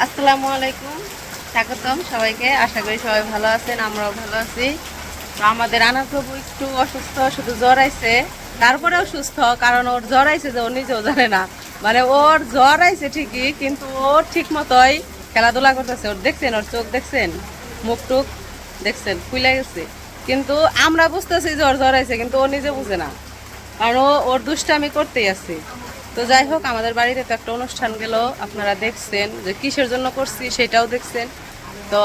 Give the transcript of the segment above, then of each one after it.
আসসালামু আলাইকুম। স্বাগতম সবাইকে। আশা করি সবাই ভালো আছেন, আমরাও ভালো আছি। তো আমাদের আনার প্রভু একটু অসুস্থ, শুধু জ্বর আইছে। তারপরেও সুস্থ, কারণ ওর জ্বর আইছে যে ও নিজেও জানে না। মানে ওর জ্বর আইছে ঠিকই, কিন্তু ও ঠিক মতোই খেলাধুলা করতেছে। ওর দেখছেন, ওর চোখ দেখছেন, মুখ টুক দেখছেন খুলে গেছে। কিন্তু আমরা বুঝতেছি ওর জ্বর আইছে, কিন্তু ও নিজে বুঝে না। কারণ ওর দুষ্টামি করতেই আছে। তো যাই হোক, আমাদের বাড়িতে তো একটা অনুষ্ঠান গেল। আপনারা দেখছেন যে কিসের জন্য করছি সেটাও দেখছেন। তো,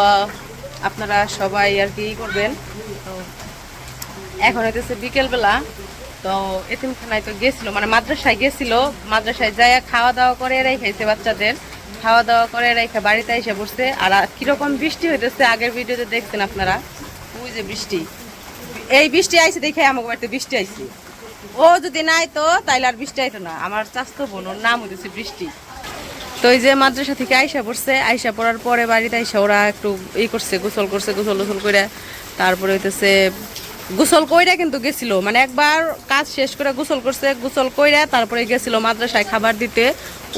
আপনারা সবাই আর কি করবেন। তো এখন হইতেছে বিকেলবেলা। তো, এতিমখানায় তো গেছিল মানে মাদ্রাসায় গেছিল। মাদ্রাসায় যাই খাওয়া দাওয়া করে রেখাইছে বাচ্চাদের। খাওয়া দাওয়া করে এরাই রেখে বাড়িতে এসে বসছে আর কীরকম বৃষ্টি হইতেছে আগের ভিডিওতে দেখছেন আপনারা? ওই যে বৃষ্টি। এই বৃষ্টি আইছে দেখে আমাকে বাড়িতে বৃষ্টি আইছে। ও যদি নাই তো, তাইলে আর বৃষ্টি আইতো না। আমার চাস্তো বোন ওর নাম হইতেছে বৃষ্টি। তো এই যে মাদ্রাসা থেকে আইসা পড়ছে, আইসা পড়ার পরে বাড়িতে আইসা ওরা একটু ই করছে, গোসল করছে, গোসল গোসল করে তারপরে হইতেছে, গোসল কইরা কিন্তু গেছিল। মানে একবার কাজ শেষ করে গোসল করছে, গোসল কইরা তারপরে গেছিল মাদ্রাসায় খাবার দিতে।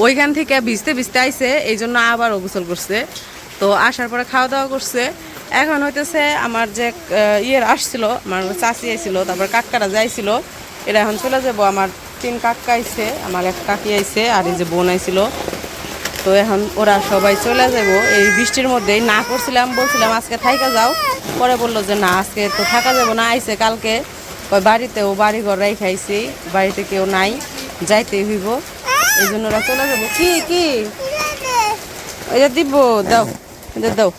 ওইখান থেকে ভিজতে ভিজতে আইসে এই জন্য আবারও গোসল করছে। তো আসার পরে খাওয়া দাওয়া করছে। এখন হইতেছে, আমার যে ইয়ের আসছিল, আমার চাষি আইছিল, তারপর কাকারা যাইছিল। এরা এখন চলে যাব। আমার তিন কাকা আইছে, আমার এক কাকি আইছে আর এই যে বোন আইছিল। তো এখন ওরা সবাই চলে যাব। এই বৃষ্টির মধ্যেই না করছিলাম, বলছিলাম আজকে থাইকা যাও। পরে বলল যে না, আজকে তো থাকা যাব না, আইছে কালকে। ওই বাড়িতে ও বাড়ি ঘর রাই খাইছি বাড়িতে কেউ নাই যাইতেই হইব। এই জন্য ওরা চলে যাব। কি কি? ওই দিব দাও দাও।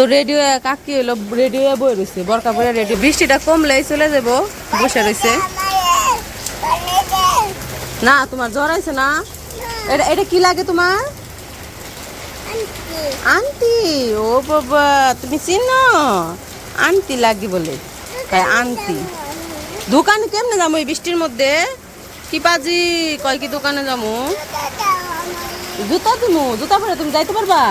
তো রেডিও কাকি হলো রেডিও বই রয়েছে বরকা পরে রেডিও বৃষ্টিটা কমলেই চলে যাব বসে রয়েছে না, তোমার জ্বর আছে না? এটা এটা কি লাগে তোমার? আন্টি। ও বাবা, তুমি চিনো? আন্টি লাগি বলে। তাই আন্টি। দোকানে কেমনে যাব এই বৃষ্টির মধ্যে? কি পাজি? কয় কি দোকানে যাব জুতা দিমু। জুতা পরে তুমি যাইতে পারবা?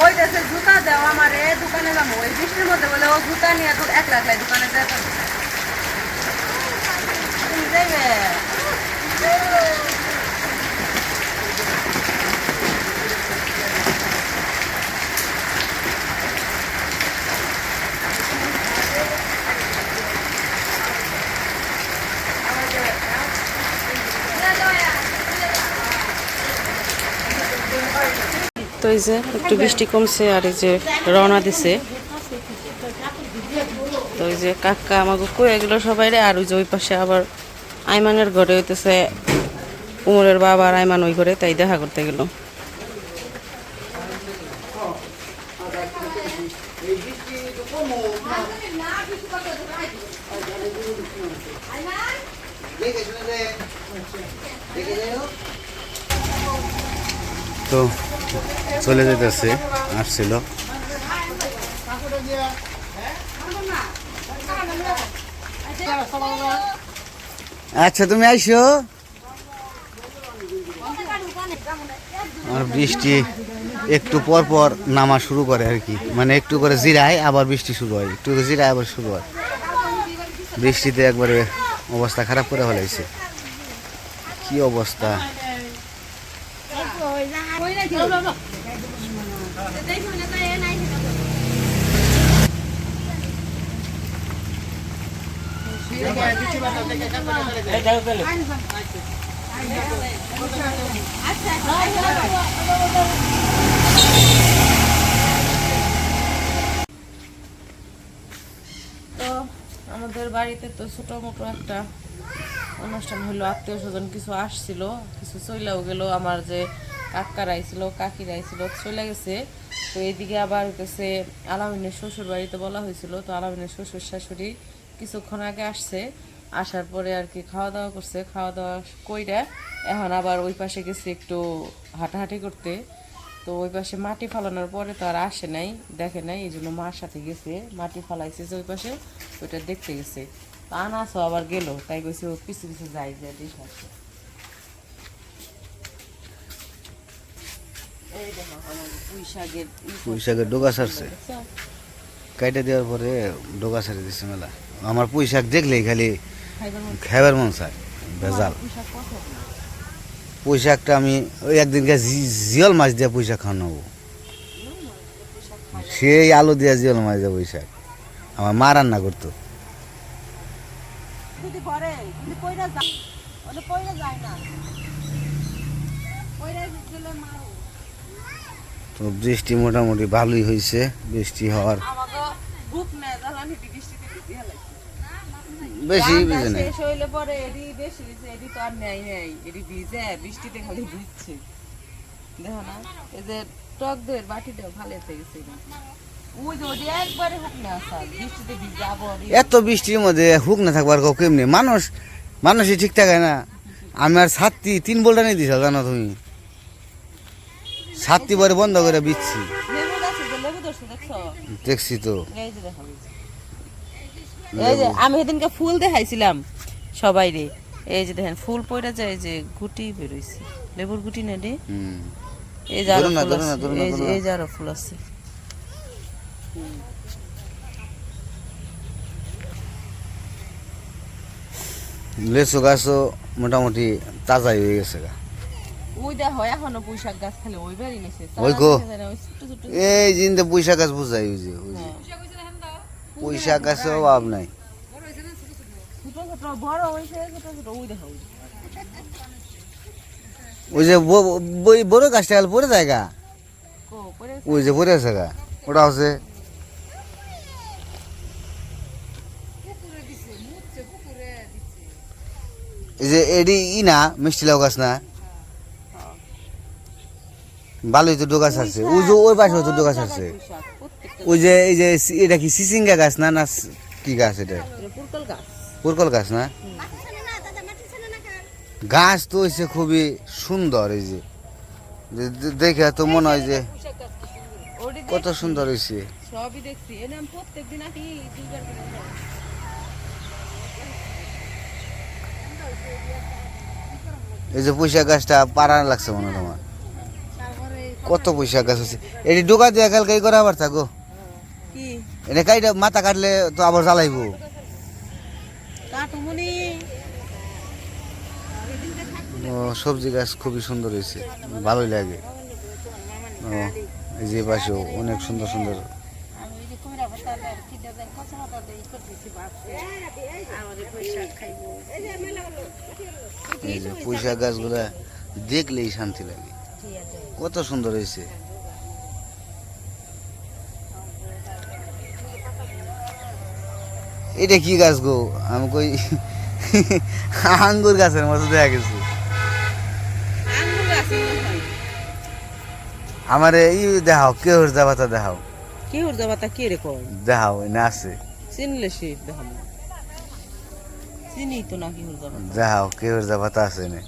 ওই দেশে জুতা দাও আমারে দোকানে যাব এই বৃষ্টির মধ্যে বলে ও জুতা নিয়ে তো একলা একলাই দোকানে যাইতে তুমি যাইবে তো এই যে একটু বৃষ্টি কমছে আর এই যে রওনা দিছে। তো এই যে কাকা আমাকে কয়ে গেল সবাই রে আর ওই যে ওই পাশে আবার আইমানের ঘরে হইতেছে উমরের বাবা আর আইমান ওই ঘরে, তাই দেখা করতে গেল। তো চলে যেতেছে আসছিল। আচ্ছা তুমি আইসো। আর বৃষ্টি, একটু পর পর নামা শুরু করে আর কি। মানে একটু করে জিরায়, আবার বৃষ্টি শুরু হয়। একটু জিরায়, আবার শুরু হয়। বৃষ্টিতে একবারে অবস্থা খারাপ করে ফেলাইছে। কি অবস্থা? তো আমাদের বাড়িতে তো ছোট মোটো একটা অনুষ্ঠান হলো, আত্মীয় স্বজন কিছু আসছিল, কিছু চইলাও গেল। আমার যে কাকার আইছিল কাকির আইছিল চলে গেছে। তো এদিকে আবার হইতেছে আলামিনের শ্বশুর বাড়িতে বলা হয়েছিল, তো আলামিনের শ্বশুর শাশুড়ি কিছুক্ষণ আগে আসছে, আসার পরে আর কি খাওয়া দাওয়া করছে। খাওয়া দাওয়া কইরা এখন আবার ওই পাশে গেছে একটু হাঁটাহাঁটি করতে। তো ওই পাশে মাটি ফালানোর পরে তো আর আসে নাই, দেখে নাই এই জন্য মার সাথে গেছে, মাটি ফালাইছে যে ওই পাশে, ওইটা দেখতে গেছে। তো আনাসও আবার গেল, তাই কইছে ও পিছু পিছু যাই যে দেখে এই দেখো আমার পুঁই শাকের ডোকা সারছে কাইটা দেওয়ার পরে ডোকা সারে দিচ্ছে মেলা। আমার পুঁই শাক দেখলেই খালি খাইবার মন চায়, ভেজাল। পছন্দ আমি ওই একদিনকে জিয়ল মাছ দিয়ে পয়সা খাওয়ানো সেই আলু দিয়ে জিয়ল মাছ দিয়ে পয়সা আমার মা রান্না করতো। কইরা যায় না। তো বৃষ্টি মোটামুটি ভালোই হয়েছে বৃষ্টি হওয়ার। ভিজে বেশি বুঝে নেই। শেষ হইলে পরে এডি বেশি হইছে এডি তো আর নেই নেই এডি ভিজে বৃষ্টিতে খালি ভিজছে। দেখো না এই যে টক দইয়ের বাটিটাও ভালো হয়ে গেছে ভিজে এত বৃষ্টির মধ্যে হুক না থাকবার কেউ কেমনি? মানুষ মানুষই ঠিক থাকে না। আমি আর ছাত্রী তিন বোল্টা নিয়ে দিছ জানো তুমি? ছাত্রী পরে বন্ধ করে বিচ্ছি দেখছ তো। এই যে আমি সেদিনকে ফুল দেখাইছিলাম সবাই রে এই যে দেখেন ফুল পড়ে যায় যে গুটি বেরোইছে। লেবুর গুটি না রে। এই যে এই যে এই যে আরও ফুল আছে। লেচু গাছও মোটামুটি তাজাই হয়ে গেছে গা। ওই দেখো এখনও পুঁইশাক গাছ খালি ওই বাড়ি নিছে। ওই গো। ছোট ছোট এই জিন্দে পয়সা গাছ বুঝাই ওই যে ওই যে। গাছে অভাব নাই। ছোট ছোট বড় হইছে ছোট ছোট ওই দেখো ওই। ওই যে বড় গাছটা গেল পরে যায় গা? কো ওই যে পরে আছে গা ওটা হচ্ছে এই যে এডি ই না মিষ্টি লাউ গাছ না? ভালোই তো ডোগাছ আছে ওই যে ওই পাশে তো পুঁইশাক প্রত্যেকটা ওই যে এই যে এটা কি সিসিঙ্গা গাছ না না কি গাছ এটা? পুরকল গাছ না? গাছ তো হয়েছে খুবই সুন্দর এই যে। দেখে তো মনে হয় যে কত সুন্দর হয়েছে সবই দেখছি প্রত্যেকদিন। এই যে পয়সা গাছটা পাড়া লাগছে মনে হয় তোমার। কত পয়সা গাছ আছে? এটি ডোকা দিয়ে কালকে করা আবার থাকো। এনে কাইটা মাথা কাটলে তো আবার জ্বালাইবো। সবজি গাছ খুবই সুন্দর হয়েছে। ভালোই লাগে। ও এই যে পাশেও অনেক সুন্দর সুন্দর। পয়সা গাছগুলা দেখলেই শান্তি লাগে। কত সুন্দর হয়েছে। এটা কি গাছ গো? আমি কই আঙ্গুর গাছের মতো দেখা গেছে। আমার ই দেখাও কে হরজা পাতা দেখাও। কি উর্জা পাতা কি রে কয়? দেখাও না আছে। চিনলে সে দেখাম চিনি তো না কি উর্জা পাতা? দেখাও কে হরজা পাতা আছে নে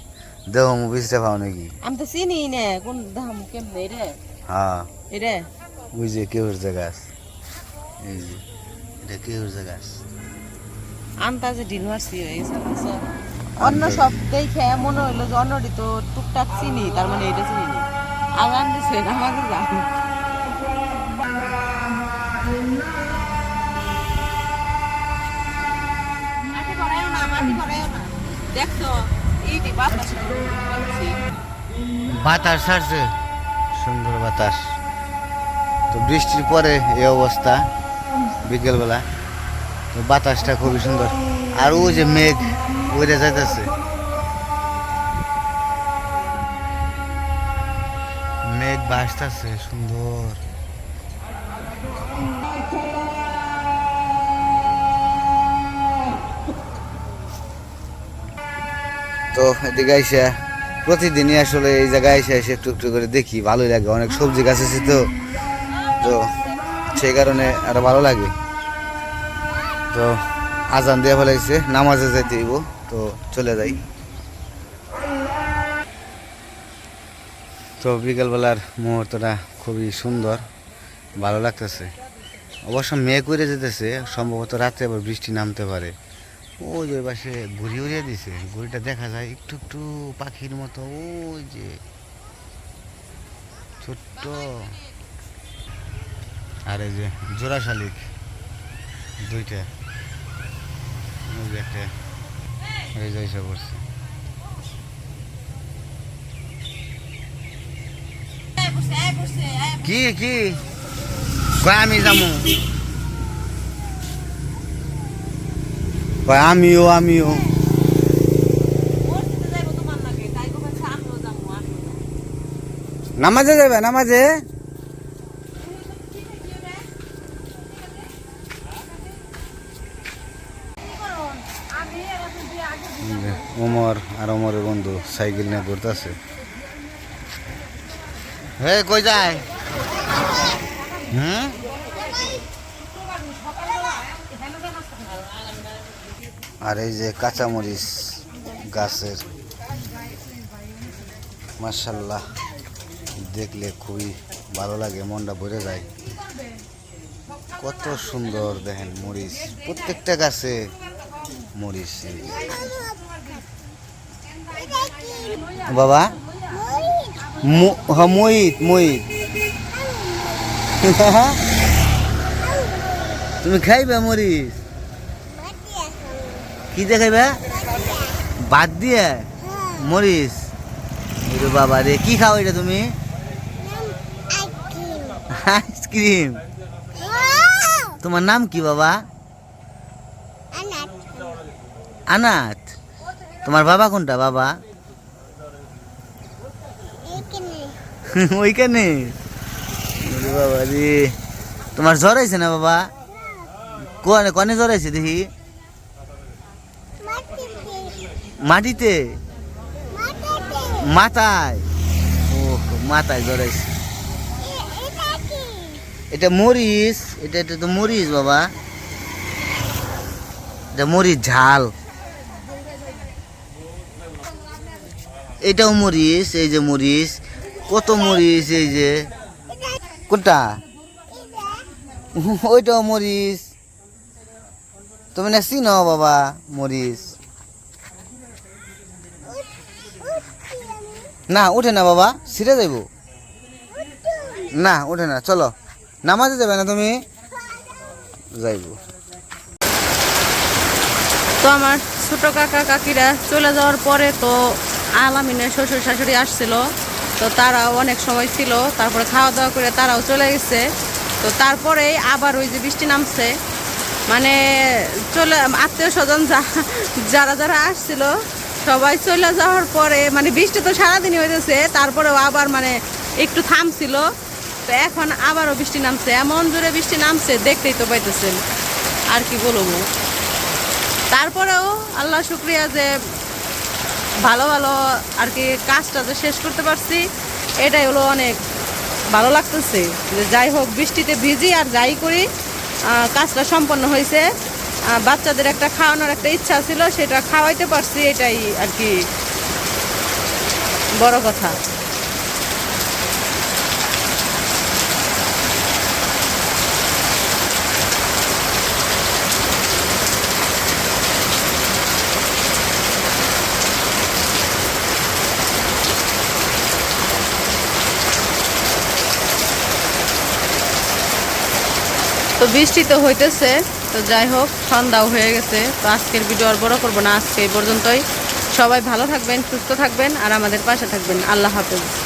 দেহ মু বিচতে পাও নাকি? আমি তো চিনি না কোন দেখাম কেমনে রে হ্যাঁ। এরে? ওই যে কে হরজা গাছ। এই যে এটা কে হরজা গাছ? আন্তাজে ঢিল মারছি? অন্য সব দেখে মনে হইল যে অন্যটি তো টুকটাক চিনি তার মানে এটা চিনি না। আগান দিছে আমাদের জানি এইটি বাতাস ছাড়ছে সুন্দর বাতাস। তো বৃষ্টির পরে এই অবস্থা বিকেলবেলা। তো বাতাসটা খুবই সুন্দর। আর ওই যে মেঘ উড়ে যাইতেছে। মেঘ ভাসতেছে, সুন্দর। তো এদিকে আইসা প্রতিদিনই আসলে এই জায়গায় এসে এসে একটু একটু করে দেখি, ভালোই লাগে, অনেক সবজি গাছ আছে তো। তো সেই কারণে আরও ভালো লাগে। তো আজান দেওয়া দিয়ে ফেলাইছে, নামাজে যাইতে হইব, তো চলে যাই। তো বিকেলবেলার মুহূর্তটা খুবই সুন্দর, ভালো লাগতেছে। অবশ্য মেয়ে করে যেতেছে, সম্ভবত রাত্রে আবার বৃষ্টি নামতে পারে। ওই যে পাশে ঘুরি উড়িয়ে দিছে। ঘুড়িটা দেখা যায় একটু একটু পাখির মতো ওই যে ছোট্ট। আর এই যে জোড়া শালিক দুইটা। ওই কি কি? আমি যাব কয়, আমিও আমিও। নামাজে যাবে, নামাজে? ওমর আর ওমরের বন্ধু সাইকেল নিয়ে ঘুরতেছে। হে, কই যায়? হুম? আর এই যে কাঁচামরিচ গাছের মার্শাল্লাহ দেখলে খুবই ভালো লাগে, মনটা ভরে যায়। কত সুন্দর দেখেন মরিচ, প্রত্যেকটা গাছে মরিচ। বাবা? হ্যাঁ মহিত মহিত। তুমি খাইবে মরিচ? কি দিয়ে খাইবে বাদ দিয়ে? মরিচ। ওরে বাবা রে, কি খাও এটা তুমি? আইসক্রিম। তোমার নাম কি বাবা? আনাথ তোমার বাবা কোনটা বাবা? ওইখানে। বাবা রে। তোমার জ্বর আইছে না বাবা? কনে কনে জ্বর আইছে দেখি? মাটিতে? মাথায়। ও মাথায় জ্বর এটা মরিচ, এটা এটা তো মরিচ বাবা। এটা মরিচ ঝাল। এটাও মরিচ, এই যে মরিচ। কত মরিচ, এই যে। কোনটা? ওইটাও মরিচ। তুমি না চিনো বাবা মরিচ? না ওঠে না বাবা সিরে যাইব। না, উঠে না, চলো। নামাজে যাবে না তুমি? যাইব। তো আমার ছোট কাকা কাকিরা চলে যাওয়ার পরে তো আলামিনের শ্বশুর শাশুড়ি আসছিল। তো তারাও অনেক সময় ছিল, তারপরে খাওয়া দাওয়া করে তারাও চলে গেছে। তো তারপরে আবার ওই যে বৃষ্টি নামছে। মানে চলে, আত্মীয় স্বজন যারা যারা আসছিল সবাই চলে যাওয়ার পরে মানে বৃষ্টি তো সারাদিনই হইতেছে, তারপরেও আবার মানে একটু থামছিল। তো এখন আবারও বৃষ্টি নামছে, এমন জোরে বৃষ্টি নামছে, দেখতেই তো পাইতেছেন। আর কি বলব? তারপরেও আল্লাহ শুক্রিয়া যে ভালো ভালো আর কি কাজটা যে শেষ করতে পারছি, এটাই হলো অনেক ভালো লাগতেছে। যে যাই হোক, বৃষ্টিতে ভিজি আর যাই করি কাজটা সম্পন্ন হয়েছে বাচ্চাদের একটা খাওয়ানোর একটা ইচ্ছা ছিল, সেটা খাওয়াইতে পারছি, এটাই আর কি বড় কথা। তো বৃষ্টি তো হইতেছে। তো যাই হোক, সন্ধ্যাও হয়ে গেছে, তো আজকের ভিডিও আর বড় করব না, আজকে এই পর্যন্তই। সবাই ভালো থাকবেন, সুস্থ থাকবেন, আর আমাদের পাশে থাকবেন। আল্লাহ হাফেজ।